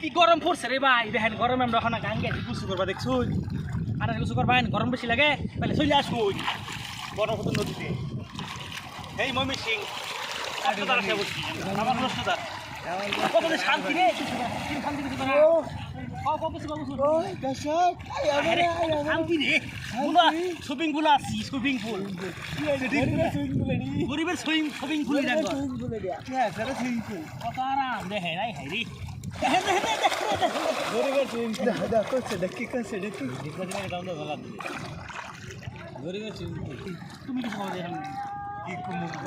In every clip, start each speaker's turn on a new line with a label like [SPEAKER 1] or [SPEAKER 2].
[SPEAKER 1] কি গরম পড়ছে রে ভাই? দেখেন গরমে আমরা এখন গান গেছি গুছু করবা দেখছুন আর গুছু করবা গরম বেশি লাগে তাহলে চলে আসুন বড় নদীতে। এই মমি সিং আমার শান্তি রে? কি শান্তি কিছু না কও কও কিছু কিছু আরে শান্তি সুইমিং পুল আছি সুইমিং পুল গরিবের সুইমিং সুইমিং পুল দেখো আরাম দেখে নাই হাইরি কি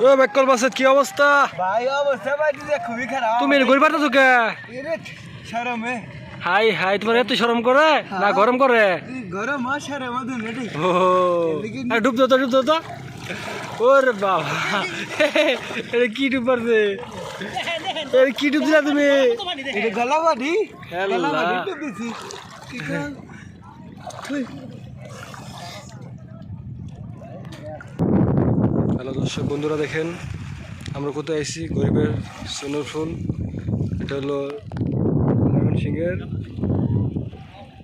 [SPEAKER 2] ও বেকল বাসত কি অবস্থা?
[SPEAKER 3] ভাই অবস্থা ভাই দিদি খুবই খারাপ
[SPEAKER 2] তুমি ঘুরে পারতেছো কে
[SPEAKER 3] এরে শরমে
[SPEAKER 2] হাই হাই তোমার এত শরম করে? না গরম করে?
[SPEAKER 3] গরম হয় শরম
[SPEAKER 2] ও আর ডুব তো ডুব দো তো। ওরে বাবা। এটা কি ডুব পারছে? কি ডুব দিলা তুমি?
[SPEAKER 3] এটা তো দিছি।
[SPEAKER 2] হ্যালো দর্শক বন্ধুরা দেখেন আমরা কোথায় আইছি? গরিবের সোনার ফুল। এটা হলো ময়মনসিংহের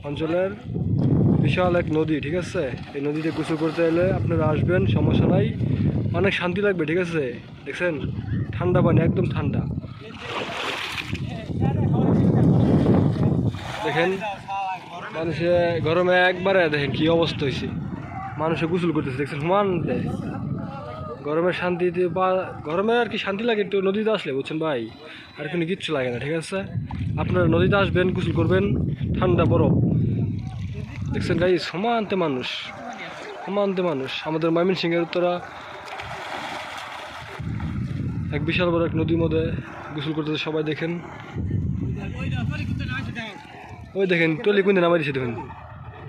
[SPEAKER 2] অঞ্চলের বিশাল এক নদী ঠিক আছে? এই নদীতে গোসল করতে এলে আপনারা আসবেন সমস্যা নাই। অনেক শান্তি লাগবে ঠিক আছে? দেখছেন? ঠান্ডা পানি, একদম ঠান্ডা। দেখেন, মানুষে গরমে একবারে দেখেন কি অবস্থা হয়েছে মানুষে গোসল করতেছে, দেখছেন, হুমান দেয় গরমের শান্তিতে বা, গরমে আর কি শান্তি লাগে, একটু নদীতে আসলে, বুঝছেন ভাই? আর কোনো কিচ্ছু লাগে না, ঠিক আছে? আপনারা নদীতে আসবেন, গোসল করবেন, ঠান্ডা বরফ। দেখছেন গাই সমানতে মানুষ। সমানতে মানুষ। আমাদের ময়মনসিংহের উত্তরা এক বিশাল বড় এক নদীর মধ্যে গোসল করতে সবাই দেখেন। ওই দেখেন, টলি কোন নামাই দিছে দেখুন।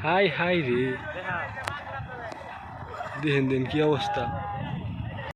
[SPEAKER 2] হাই হাই রে। দেখেন দেন কি অবস্থা।